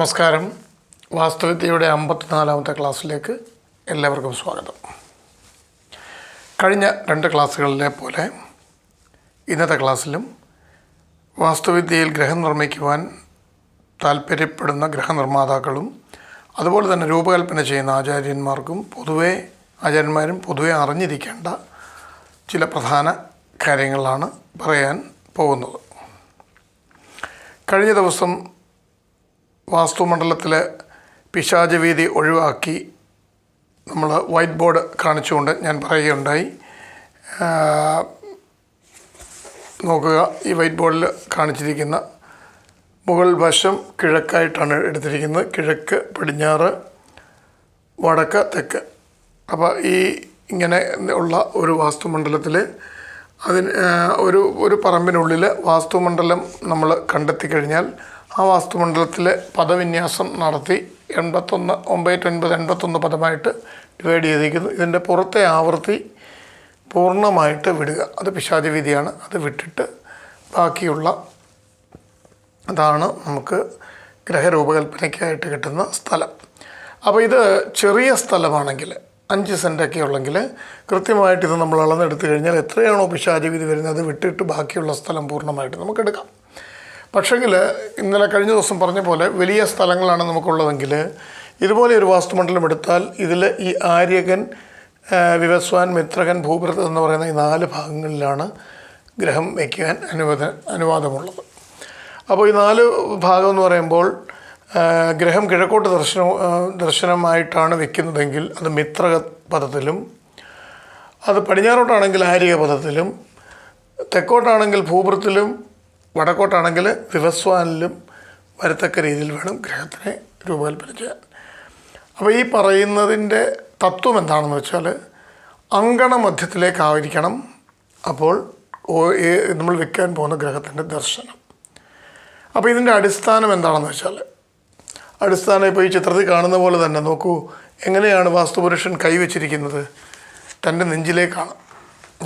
നമസ്കാരം. വാസ്തുവിദ്യയുടെ അമ്പത്തിനാലാമത്തെ ക്ലാസ്സിലേക്ക് എല്ലാവർക്കും സ്വാഗതം. കഴിഞ്ഞ രണ്ട് ക്ലാസ്സുകളിലെ പോലെ ഇന്നത്തെ ക്ലാസ്സിലും വാസ്തുവിദ്യയിൽ ഗ്രഹം നിർമ്മിക്കുവാൻ താല്പര്യപ്പെടുന്ന ഗ്രഹനിർമ്മാതാക്കളും അതുപോലെ തന്നെ രൂപകൽപ്പന ചെയ്യുന്ന ആചാര്യന്മാർക്കും പൊതുവെ ആചാര്യന്മാരും പൊതുവെ അറിഞ്ഞിരിക്കേണ്ട ചില പ്രധാന കാര്യങ്ങളാണ് പറയാൻ പോകുന്നത്. കഴിഞ്ഞ ദിവസം വാസ്തുമണ്ഡലത്തിലെ പിശാചവീതി ഒഴിവാക്കി നമ്മൾ വൈറ്റ് ബോർഡ് കാണിച്ചുകൊണ്ട് ഞാൻ പറയുകയുണ്ടായി. നോക്കുക ഈ വൈറ്റ് ബോർഡിൽ കാണിച്ചിരിക്കുന്ന മുകൾ വശം കിഴക്കായിട്ടാണ് എടുത്തിരിക്കുന്നത്. കിഴക്ക് പടിഞ്ഞാറ് വടക്ക് തെക്ക്. അപ്പോൾ ഈ ഇങ്ങനെ ഉള്ള ഒരു വാസ്തുമണ്ഡലത്തിൽ അതിന് ഒരു ഒരു പറമ്പിനുള്ളിൽ വാസ്തുമണ്ഡലം നമ്മൾ കണ്ടെത്തി കഴിഞ്ഞാൽ ആ വാസ്തുമണ്ഡലത്തിൽ പദവിന്യാസം നടത്തി എൺപത്തൊന്ന് ഒമ്പത്തി ഒൻപത് എൺപത്തൊന്ന് പദമായിട്ട് ഡിവൈഡ് ചെയ്തിരിക്കുന്നു. ഇതിന്റെ പുറത്തെ ആവൃത്തി പൂർണമായിട്ട് വിടുക. അത് പിശാചി വിധിയാണ്. അത് വിട്ടിട്ട് ബാക്കിയുള്ള അതാണ് നമുക്ക് ഗ്രഹരൂപകൽപ്പനയ്ക്കായിട്ട് കിട്ടുന്ന സ്ഥലം. അപ്പോൾ ഇത് ചെറിയ സ്ഥലമാണെങ്കിൽ അഞ്ച് സെന്റൊക്കെ ഉള്ളെങ്കിൽ കൃത്യമായിട്ട് ഇത് നമ്മൾ അളന്നെടുത്തു കഴിഞ്ഞാൽ എത്രയാണോ പിശാചി വിധി വരുന്നത് അത് വിട്ടിട്ട് ബാക്കിയുള്ള സ്ഥലം പൂർണമായിട്ട് നമുക്ക് എടുക്കാം. പക്ഷേങ്കിൽ ഇന്നലെ കഴിഞ്ഞ ദിവസം പറഞ്ഞ പോലെ വലിയ സ്ഥലങ്ങളാണ് നമുക്കുള്ളതെങ്കിൽ ഇതുപോലെ ഒരു വാസ്തുമണ്ഡലം എടുത്താൽ ഇതിൽ ഈ ആര്യകൻ വിവസ്വാൻ മിത്രകൻ ഭൂപ്രത് എന്ന് പറയുന്ന ഈ നാല് ഭാഗങ്ങളിലാണ് ഗ്രഹം വയ്ക്കാൻ അനുവാദ അനുവാദമുള്ളത്. അപ്പോൾ ഈ നാല് ഭാഗം എന്ന് പറയുമ്പോൾ ഗ്രഹം കിഴക്കോട്ട് ദർശനം ദർശനമായിട്ടാണ് വെക്കുന്നതെങ്കിൽ അത് മിത്രക പദത്തിലും അത് പടിഞ്ഞാറോട്ടാണെങ്കിൽ ആര്യക പദത്തിലും തെക്കോട്ടാണെങ്കിൽ ഭൂപൃത്തിലും വടക്കോട്ടാണെങ്കിൽ വിവസ്വാനിലും വരത്തക്ക രീതിയിൽ വേണം ഗ്രഹത്തിനെ രൂപകൽപ്പന ചെയ്യാൻ അപ്പോൾ ഈ പറയുന്നതിന്റെ തത്വം എന്താണെന്ന് വെച്ചാൽ അങ്കണ മധ്യത്തിലേക്കായിരിക്കണം അപ്പോൾ നമ്മൾ വെക്കാൻ പോകുന്ന ഗ്രഹത്തിന്റെ ദർശനം. അപ്പോൾ ഇതിന്റെ അടിസ്ഥാനം എന്താണെന്ന് വെച്ചാൽ അടിസ്ഥാനം ഇപ്പോൾ ഈ ചിത്രത്തിൽ കാണുന്ന പോലെ തന്നെ നോക്കൂ എങ്ങനെയാണ് വാസ്തുപുരുഷൻ കൈവച്ചിരിക്കുന്നത് തന്റെ നെഞ്ചിലേക്കാണ്.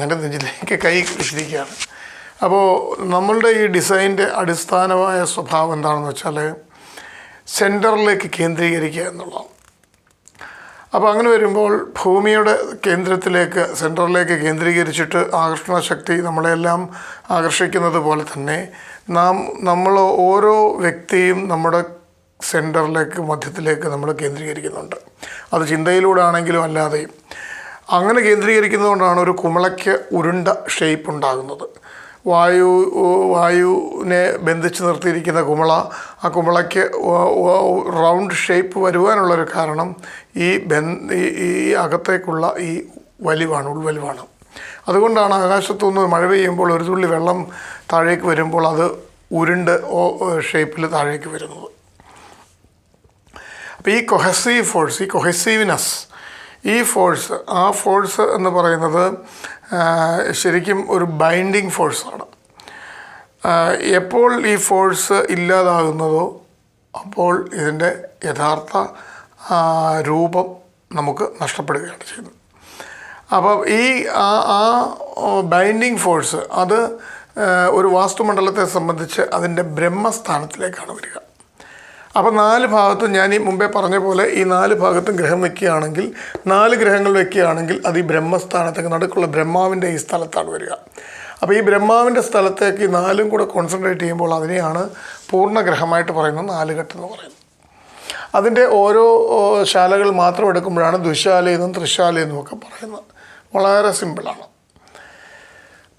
തന്റെ നെഞ്ചിലേക്ക് കൈ വെച്ചിരിക്കുകയാണ്. അപ്പോൾ നമ്മളുടെ ഈ ഡിസൈന്റെ അടിസ്ഥാനമായ സ്വഭാവം എന്താണെന്ന് വെച്ചാൽ സെന്ററിലേക്ക് കേന്ദ്രീകരിക്കുക എന്നുള്ളതാണ്. അപ്പോൾ അങ്ങനെ വരുമ്പോൾ ഭൂമിയുടെ കേന്ദ്രത്തിലേക്ക് സെന്ററിലേക്ക് കേന്ദ്രീകരിച്ചിട്ട് ആകർഷണ ശക്തി നമ്മളെല്ലാം ആകർഷിക്കുന്നത് പോലെ തന്നെ നാം നമ്മൾ ഓരോ വ്യക്തിയും നമ്മുടെ സെന്ററിലേക്ക് മധ്യത്തിലേക്ക് നമ്മൾ കേന്ദ്രീകരിക്കുന്നുണ്ട്. അത് ചിന്തയിലൂടെ ആണെങ്കിലും അല്ലാതെയും. അങ്ങനെ കേന്ദ്രീകരിക്കുന്നതുകൊണ്ടാണ് ഒരു കുമിളയ്ക്ക് ഉരുണ്ട ഷേപ്പ് ഉണ്ടാകുന്നത്. വായു വായുവിനെ ബന്ധിച്ച് നിർത്തിയിരിക്കുന്ന കുമിള ആ കുമിളയ്ക്ക് റൗണ്ട് ഷേപ്പ് വരുവാനുള്ളൊരു കാരണം ഈ ബന് ഈ അകത്തേക്കുള്ള ഈ വലിവാണ് ഉൾവലിവാണ്. അതുകൊണ്ടാണ് ആകാശത്തുനിന്ന് മഴ പെയ്യുമ്പോൾ ഒരു തുള്ളി വെള്ളം താഴേക്ക് വരുമ്പോൾ അത് ഉരുണ്ട് ഓ ഷേപ്പിൽ താഴേക്ക് വരുന്നത്. അപ്പോൾ ഈ കൊഹസീവ് ഫോഴ്സ് ഈ കൊഹസീവ്നെസ് ഈ ഫോഴ്സ് ആ ഫോഴ്സ് എന്ന് പറയുന്നത് ശരിക്കും ഒരു ബൈൻഡിങ് ഫോഴ്സാണ് എപ്പോൾ ഈ ഫോഴ്സ് ഇല്ലാതാകുന്നതോ അപ്പോൾ ഇതിന്റെ യഥാർത്ഥ രൂപം നമുക്ക് നഷ്ടപ്പെടുകയാണ് ചെയ്യുന്നത്. അപ്പം ഈ ആ ആ ബൈൻഡിങ് ഫോഴ്സ് അത് ഒരു വാസ്തുമണ്ഡലത്തെ സംബന്ധിച്ച് അതിന്റെ ബ്രഹ്മസ്ഥാനത്തിലേക്കാണ് വരിക. അപ്പോൾ നാല് ഭാഗത്തും ഞാൻ ഈ മുമ്പേ പറഞ്ഞ പോലെ ഈ നാല് ഭാഗത്തും ഗ്രഹം വെക്കുകയാണെങ്കിൽ നാല് ഗ്രഹങ്ങൾ വെക്കുകയാണെങ്കിൽ അത് ഈ ബ്രഹ്മസ്ഥാനത്തേക്ക് നടുക്കുള്ള ബ്രഹ്മാവിന്റെ ഈ സ്ഥലത്താണ് വരിക. അപ്പോൾ ഈ ബ്രഹ്മാവിന്റെ സ്ഥലത്തേക്ക് ഈ നാലും കൂടെ കോൺസെൻട്രേറ്റ് ചെയ്യുമ്പോൾ അതിനെയാണ് പൂർണഗ്രഹമായിട്ട് പറയുന്നത് നാലുകെട്ട് എന്ന് പറയുന്നത്. അതിന്റെ ഓരോ ശാലകൾ മാത്രം എടുക്കുമ്പോഴാണ് ദുശാലയെന്നും ത്രിശാലയെന്നും ഒക്കെ പറയുന്നത്. വളരെ സിമ്പിളാണ്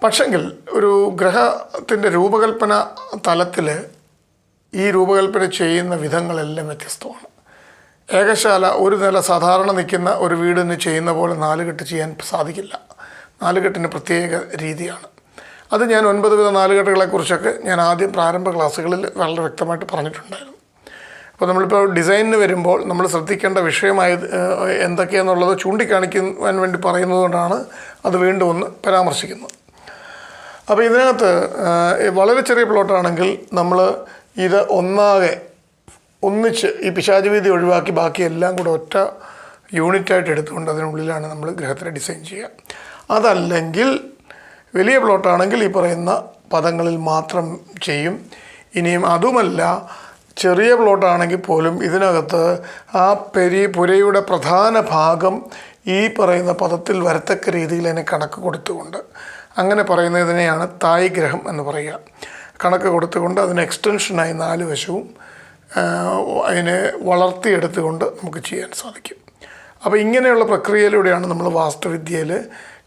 പക്ഷെങ്കിൽ ഒരു ഗ്രഹത്തിന്റെ രൂപകൽപ്പന തലത്തിൽ ഈ രൂപകൽപ്പന ചെയ്യുന്ന വിധങ്ങളെല്ലാം വ്യത്യസ്തമാണ്. ഏകശാല ഒരു നില സാധാരണ നിൽക്കുന്ന ഒരു വീടിന് ചെയ്യുന്ന പോലെ നാലുകെട്ട് ചെയ്യാൻ സാധിക്കില്ല. നാലുകെട്ടിന് പ്രത്യേക രീതിയാണ്. അത് ഞാൻ ഒൻപത് വിധ നാലുകെട്ടുകളെക്കുറിച്ചൊക്കെ ഞാൻ ആദ്യം പ്രാരംഭ ക്ലാസ്സുകളിൽ വളരെ വ്യക്തമായിട്ട് പറഞ്ഞിട്ടുണ്ടായിരുന്നു. അപ്പോൾ നമ്മളിപ്പോൾ ഡിസൈനിന് വരുമ്പോൾ നമ്മൾ ശ്രദ്ധിക്കേണ്ട വിഷയമായി എന്തൊക്കെയെന്നുള്ളത് ചൂണ്ടിക്കാണിക്കുവാൻ വേണ്ടി പറയുന്നത് കൊണ്ടാണ് അത് വീണ്ടും ഒന്ന് പരാമർശിക്കുന്നത്. അപ്പോൾ ഇതിനകത്ത് വളരെ ചെറിയ പ്ലോട്ടാണെങ്കിൽ നമ്മൾ ഇത് ഒന്നാകെ ഒന്നിച്ച് ഈ പിശാചുവീതി ഒഴിവാക്കി ബാക്കി എല്ലാം കൂടെ ഒറ്റ യൂണിറ്റായിട്ട് എടുത്തുകൊണ്ട് അതിനുള്ളിലാണ് നമ്മൾ ഗ്രഹത്തിനെ ഡിസൈൻ ചെയ്യുക. അതല്ലെങ്കിൽ വലിയ പ്ലോട്ടാണെങ്കിൽ ഈ പറയുന്ന പദങ്ങളിൽ മാത്രം ചെയ്യും. ഇനിയും അതുമല്ല ചെറിയ പ്ലോട്ടാണെങ്കിൽ പോലും ഇതിനകത്ത് ആ പെരി പുരയുടെ പ്രധാന ഭാഗം ഈ പറയുന്ന പദത്തിൽ വരത്തക്ക രീതിയിൽ അതിനെ കണക്ക് കൊടുത്തുകൊണ്ട്. അങ്ങനെ പറയുന്നതിനെയാണ് തായ് ഗ്രഹം എന്ന് പറയുക. കണക്ക് കൊടുത്തുകൊണ്ട് അതിന് എക്സ്റ്റൻഷനായി നാല് വശവും അതിനെ വളർത്തിയെടുത്തുകൊണ്ട് നമുക്ക് ചെയ്യാൻ സാധിക്കും. അപ്പോൾ ഇങ്ങനെയുള്ള പ്രക്രിയയിലൂടെയാണ് നമ്മൾ വാസ്തുവിദ്യയിൽ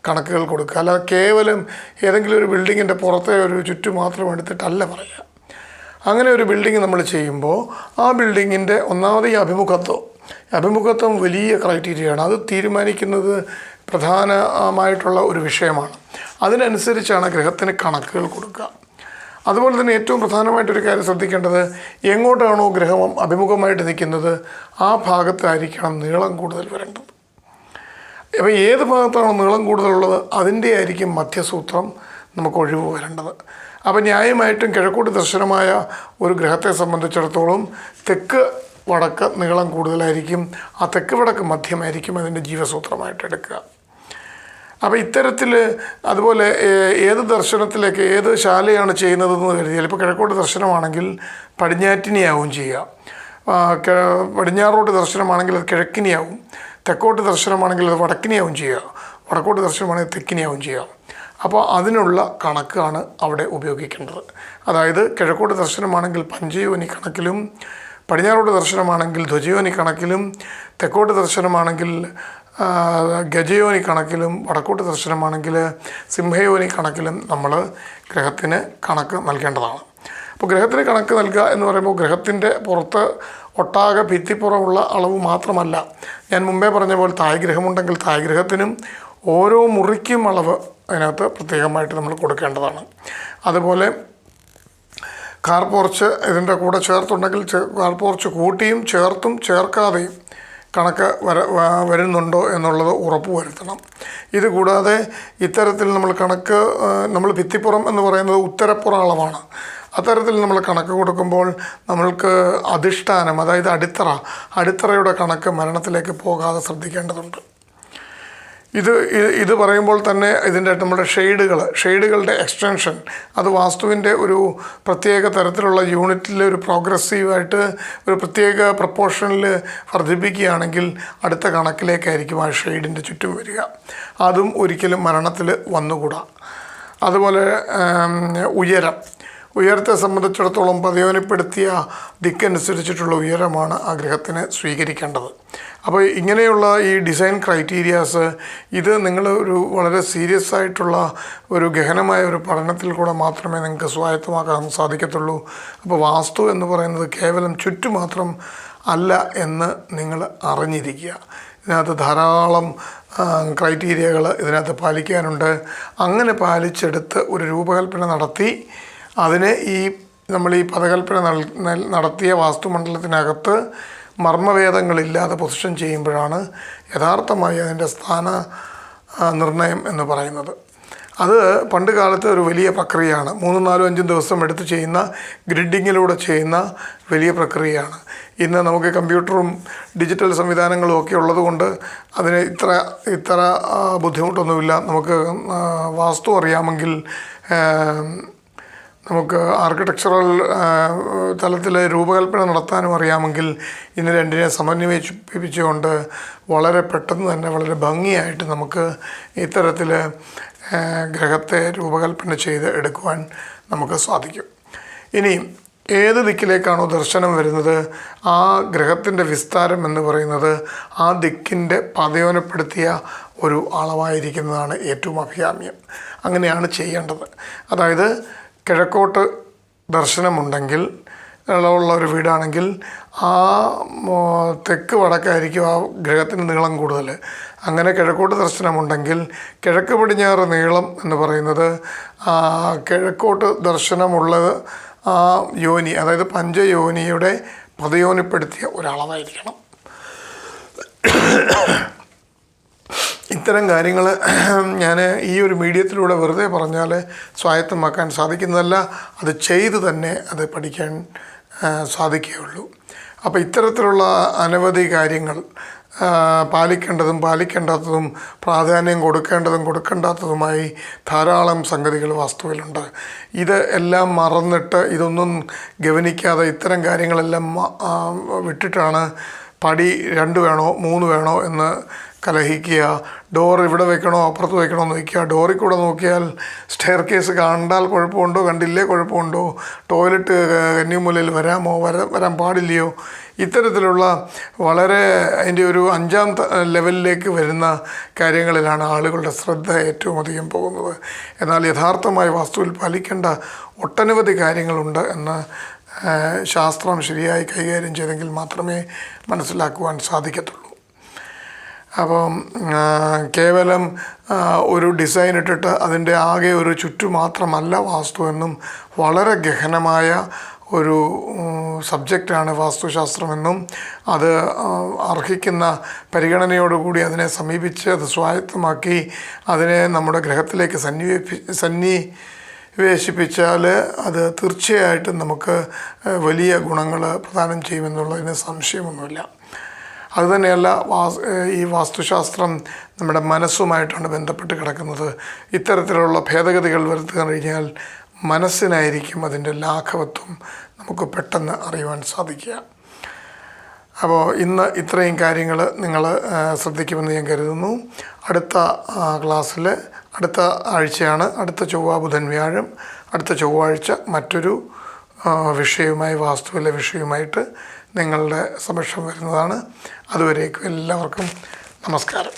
കണക്കുകൾ കൊടുക്കുക. അല്ലാതെ കേവലം ഏതെങ്കിലും ഒരു ബിൽഡിങ്ങിന്റെ പുറത്തെ ഒരു ചുറ്റു മാത്രം എടുത്തിട്ടല്ല പറയുക. അങ്ങനെ ഒരു ബിൽഡിംഗ് നമ്മൾ ചെയ്യുമ്പോൾ ആ ബിൽഡിങ്ങിന്റെ ഒന്നാമത് ഈ അഭിമുഖത്വം. അഭിമുഖത്വം വലിയ ക്രൈറ്റീരിയയാണ്. അത് തീരുമാനിക്കുന്നത് പ്രധാനമായിട്ടുള്ള ഒരു വിഷയമാണ്. അതിനനുസരിച്ചാണ് ഗ്രഹത്തിന് കണക്കുകൾ കൊടുക്കുക. അതുപോലെ തന്നെ ഏറ്റവും പ്രധാനമായിട്ടൊരു കാര്യം ശ്രദ്ധിക്കേണ്ടത് എങ്ങോട്ടാണോ ഗ്രഹം അഭിമുഖമായിട്ട് നിൽക്കുന്നത് ആ ഭാഗത്തായിരിക്കണം നീളം കൂടുതൽ വരേണ്ടത്. അപ്പോൾ ഏത് ഭാഗത്താണോ നീളം കൂടുതലുള്ളത് അതിന്റെ ആയിരിക്കും മധ്യസൂത്രം നമുക്ക് ഒഴിവ് വരേണ്ടത്. അപ്പോൾ ന്യായമായിട്ടും കിഴക്കോട്ട് ദർശനമായ ഒരു ഗ്രഹത്തെ സംബന്ധിച്ചിടത്തോളം തെക്ക് വടക്ക് നീളം കൂടുതലായിരിക്കും ആ തെക്ക് വടക്ക് മധ്യമായിരിക്കും അതിന്റെ ജീവസൂത്രമായിട്ട് എടുക്കുക. അപ്പോൾ ഇത്തരത്തിൽ അതുപോലെ ഏത് ദർശനത്തിലേക്ക് ഏത് ശാലയാണ് ചെയ്യുന്നതെന്ന് കരുതിയാൽ ഇപ്പോൾ കിഴക്കോട്ട് ദർശനമാണെങ്കിൽ പടിഞ്ഞാറ്റിനിയാവും ചെയ്യുക പടിഞ്ഞാറോട്ട് ദർശനമാണെങ്കിൽ അത് കിഴക്കിനിയാവും. തെക്കോട്ട് ദർശനമാണെങ്കിൽ അത് വടക്കിനിയാവും ചെയ്യുക വടക്കോട്ട് ദർശനമാണെങ്കിൽ തെക്കിനിയാവും ചെയ്യുക അപ്പോൾ അതിനുള്ള കണക്കാണ് അവിടെ ഉപയോഗിക്കേണ്ടത്. അതായത് കിഴക്കോട്ട് ദർശനമാണെങ്കിൽ പഞ്ചയോനി കണക്കിലും പടിഞ്ഞാറോട്ട് ദർശനമാണെങ്കിൽ ധ്വജയോനി കണക്കിലും തെക്കോട്ട് ദർശനമാണെങ്കിൽ ഗജയോനി കണക്കിലും വടക്കോട്ട് ദർശനമാണെങ്കിൽ സിംഹയോനി കണക്കിലും നമ്മൾ ഗ്രഹത്തിന് കണക്ക് നൽകേണ്ടതാണ്. അപ്പോൾ ഗ്രഹത്തിന് കണക്ക് നൽകുക എന്ന് പറയുമ്പോൾ ഗ്രഹത്തിന്റെ പുറത്ത് ഒട്ടാകെ ഭിത്തിപ്പുറമുള്ള അളവ് മാത്രമല്ല. ഞാൻ മുമ്പേ പറഞ്ഞ പോലെ തായ്ഗ്രഹമുണ്ടെങ്കിൽ തായ്ഗ്രഹത്തിനും ഓരോ മുറിക്കും അളവ് അതിനകത്ത് പ്രത്യേകമായിട്ട് നമ്മൾ കൊടുക്കേണ്ടതാണ്. അതുപോലെ കാർപോർച്ച് ഇതിന്റെ കൂടെ ചേർത്തുണ്ടെങ്കിൽ കാർപോർച്ച് കാർ പോർച്ച് കൂട്ടിയും ചേർത്തും ചേർക്കാതെയും കണക്ക് വര വരുന്നുണ്ടോ എന്നുള്ളത് ഉറപ്പ് വരുത്തണം. ഇത് കൂടാതെ ഇത്തരത്തിൽ നമ്മൾ കണക്ക് നമ്മൾ ഭിത്തിപ്പുറം എന്ന് പറയുന്നത് ഉത്തരപ്പുറ അളവാണ് അത്തരത്തിൽ നമ്മൾ കണക്ക് കൊടുക്കുമ്പോൾ നമ്മൾക്ക് അധിഷ്ഠാനം അതായത് അടിത്തറ അടിത്തറയുടെ കണക്ക് മരണത്തിലേക്ക് പോകാതെ ശ്രദ്ധിക്കേണ്ടതുണ്ട്. ഇത് ഇത് പറയുമ്പോൾ തന്നെ ഇതിന്റെ നമ്മുടെ ഷെയ്ഡുകൾ ഷെയ്ഡുകളുടെ എക്സ്റ്റൻഷൻ. അത് വാസ്തുവിന്റെ ഒരു പ്രത്യേക തരത്തിലുള്ള യൂണിറ്റിൽ ഒരു പ്രോഗ്രസീവായിട്ട് ഒരു പ്രത്യേക പ്രപ്പോർഷനിൽ വർദ്ധിപ്പിക്കുകയാണെങ്കിൽ അടുത്ത കണക്കിലേക്കായിരിക്കും ആ ഷെയ്ഡിന്റെ ചുറ്റും വരിക. അതും ഒരിക്കലും മരണത്തിൽ വന്നുകൂടാ. അതുപോലെ ഉയരം. ഉയരത്തെ സംബന്ധിച്ചിടത്തോളം പതിയോനപ്പെടുത്തിയ ദിക്കനുസരിച്ചിട്ടുള്ള ഉയരമാണ് ആ ഗ്രഹത്തിന് സ്വീകരിക്കേണ്ടത്. അപ്പോൾ ഇങ്ങനെയുള്ള ഈ ഡിസൈൻ ക്രൈറ്റീരിയാസ് ഇത് നിങ്ങൾ ഒരു വളരെ സീരിയസ് ആയിട്ടുള്ള ഒരു ഗഹനമായ ഒരു പഠനത്തിൽ കൂടെ മാത്രമേ നിങ്ങൾക്ക് സ്വായത്തമാക്കാൻ സാധിക്കത്തുള്ളൂ. അപ്പോൾ വാസ്തു എന്ന് പറയുന്നത് കേവലം ചുറ്റു മാത്രം അല്ല എന്ന് നിങ്ങൾ അറിഞ്ഞിരിക്കുക. ഇതിനകത്ത് ധാരാളം ക്രൈറ്റീരിയകൾ ഇതിനകത്ത് പാലിക്കാനുണ്ട്. അങ്ങനെ പാലിച്ചെടുത്ത് ഒരു രൂപകൽപ്പന നടത്തി അതിനെ ഈ നമ്മൾ ഈ പദകൽപ്പന നടത്തിയ വാസ്തുമണ്ഡലത്തിനകത്ത് മർമ്മവേദങ്ങളില്ലാതെ പൊസിഷൻ ചെയ്യുമ്പോഴാണ് യഥാർത്ഥമായി അതിന്റെ സ്ഥാന നിർണയം എന്ന് പറയുന്നത്. അത് പണ്ട് കാലത്ത് ഒരു വലിയ പ്രക്രിയയാണ്. മൂന്നും നാലും അഞ്ചും ദിവസം എടുത്ത് ചെയ്യുന്ന ഗ്രിഡിങ്ങിലൂടെ ചെയ്യുന്ന വലിയ പ്രക്രിയയാണ്. ഇന്ന് നമുക്ക് കമ്പ്യൂട്ടറും ഡിജിറ്റൽ സംവിധാനങ്ങളും ഒക്കെ ഉള്ളതുകൊണ്ട് അതിന് ഇത്ര ഇത്ര ബുദ്ധിമുട്ടൊന്നുമില്ല. നമുക്ക് വാസ്തു അറിയാമെങ്കിൽ നമുക്ക് ആർക്കിടെക്ചറൽ തലത്തിൽ രൂപകൽപ്പന നടത്താനും അറിയാമെങ്കിൽ ഇന്ന് രണ്ടിനെ സമന്വയിപ്പിച്ചുകൊണ്ട് വളരെ പെട്ടെന്ന് തന്നെ വളരെ ഭംഗിയായിട്ട് നമുക്ക് ഇത്തരത്തിൽ ഗ്രഹത്തെ രൂപകൽപ്പന ചെയ്ത് എടുക്കുവാൻ നമുക്ക് സാധിക്കും. ഇനി ഏത് ദിക്കിലേക്കാണോ ദർശനം വരുന്നത് ആ ഗ്രഹത്തിന്റെ വിസ്താരം എന്ന് പറയുന്നത് ആ ദിക്കിന്റെ പതയോനപ്പെടുത്തിയ ഒരു അളവായിരിക്കുന്നതാണ് ഏറ്റവും അഭികാമ്യം. അങ്ങനെയാണ് ചെയ്യേണ്ടത്. അതായത് കിഴക്കോട്ട് ദർശനമുണ്ടെങ്കിൽ ഉള്ള ഒരു വീടാണെങ്കിൽ ആ തെക്ക് വടക്കായിരിക്കും ആ ഗ്രഹത്തിന് നീളം കൂടുതൽ അങ്ങനെ കിഴക്കോട്ട് ദർശനമുണ്ടെങ്കിൽ കിഴക്ക് പടിഞ്ഞാറ് നീളം എന്ന് പറയുന്നത് കിഴക്കോട്ട് ദർശനമുള്ളത് ആ യോനി അതായത് പഞ്ചയോനിയുടെ പതയോനിപ്പെടുത്തിയ ഒരളവായിരിക്കണം. ഇത്തരം കാര്യങ്ങൾ ഞാൻ ഈ ഒരു മീഡിയത്തിലൂടെ വെറുതെ പറഞ്ഞാൽ സ്വായത്തമാക്കാൻ സാധിക്കുന്നതല്ല അത് ചെയ്ത് തന്നെ അത് പഠിക്കാൻ സാധിക്കുകയുള്ളൂ. അപ്പോൾ ഇത്തരത്തിലുള്ള അനവധി കാര്യങ്ങൾ പാലിക്കേണ്ടതും പാലിക്കേണ്ടാത്തതും പ്രാധാന്യം കൊടുക്കേണ്ടതും കൊടുക്കേണ്ടാത്തതുമായി ധാരാളം സംഗതികൾ വാസ്തുവിലുണ്ട് ഇത് എല്ലാം മറന്നിട്ട് ഇതൊന്നും ഗവനിക്കാതെ ഇത്തരം കാര്യങ്ങളെല്ലാം വിട്ടിട്ടാണ് പടി രണ്ട് വേണോ മൂന്ന് വേണോ എന്ന് കലഹിക്കുക ഡോർ ഇവിടെ വെക്കണോ അപ്പുറത്ത് വെക്കണോ എന്ന് വയ്ക്കുക ഡോറിൽ കൂടെ നോക്കിയാൽ സ്റ്റെയർ കേസ് കണ്ടാൽ കുഴപ്പമുണ്ടോ കണ്ടില്ലേ കുഴപ്പമുണ്ടോ? ടോയ്ലറ്റ് കന്യമൂലയിൽ വരാമോ വര വരാൻ പാടില്ലയോ? ഇത്തരത്തിലുള്ള വളരെ അതിന്റെ ഒരു അഞ്ചാം ലെവലിലേക്ക് വരുന്ന കാര്യങ്ങളിലാണ് ആളുകളുടെ ശ്രദ്ധ ഏറ്റവും അധികം പോകുന്നത്. എന്നാൽ യഥാർത്ഥമായി വാസ്തുവിൽ പാലിക്കേണ്ട ഒട്ടനവധി കാര്യങ്ങളുണ്ട് എന്ന് ശാസ്ത്രം ശരിയായി കൈകാര്യം ചെയ്തെങ്കിൽ മാത്രമേ മനസ്സിലാക്കുവാൻ സാധിക്കത്തുള്ളൂ. അപ്പം കേവലം ഒരു ഡിസൈൻ ഇട്ടിട്ട് അതിന്റെ ആകെ ഒരു ചുറ്റു മാത്രമല്ല വാസ്തു എന്നും വളരെ ഗഹനമായ ഒരു സബ്ജക്റ്റാണ് വാസ്തുശാസ്ത്രമെന്നും അത് അർഹിക്കുന്ന പരിഗണനയോടുകൂടി അതിനെ സമീപിച്ച് അത് സ്വായത്തമാക്കി അതിനെ നമ്മുടെ ഗ്രഹത്തിലേക്ക് സന്നിവേപ്പി സന്നിവേശിപ്പിച്ചാൽ അത് തീർച്ചയായിട്ടും നമുക്ക് വലിയ ഗുണങ്ങൾ പ്രദാനം ചെയ്യുമെന്നുള്ളതിന് സംശയമൊന്നുമില്ല. അതുതന്നെയല്ല വാസ് ഈ വാസ്തുശാസ്ത്രം നമ്മുടെ മനസ്സുമായിട്ടാണ് ബന്ധപ്പെട്ട് കിടക്കുന്നത്. ഇത്തരത്തിലുള്ള ഭേദഗതികൾ വരുത്തുക കഴിഞ്ഞാൽ മനസ്സിനായിരിക്കും അതിന്റെ ലാഘവത്വം നമുക്ക് പെട്ടെന്ന് അറിയുവാൻ സാധിക്കുക. അപ്പോൾ ഇന്ന് ഇത്രയും കാര്യങ്ങൾ നിങ്ങൾ ശ്രദ്ധിക്കുമെന്ന് ഞാൻ കരുതുന്നു. അടുത്ത ക്ലാസ്സിൽ അടുത്ത ആഴ്ചയാണ് അടുത്ത ചൊവ്വ ബുധൻ വ്യാഴം അടുത്ത ചൊവ്വാഴ്ച മറ്റൊരു വിഷയവുമായി വാസ്തുവിലെ വിഷയവുമായിട്ട് നിങ്ങളുടെ സമക്ഷം വരുന്നതാണ്. അതുവരേക്കും എല്ലാവർക്കും നമസ്കാരം.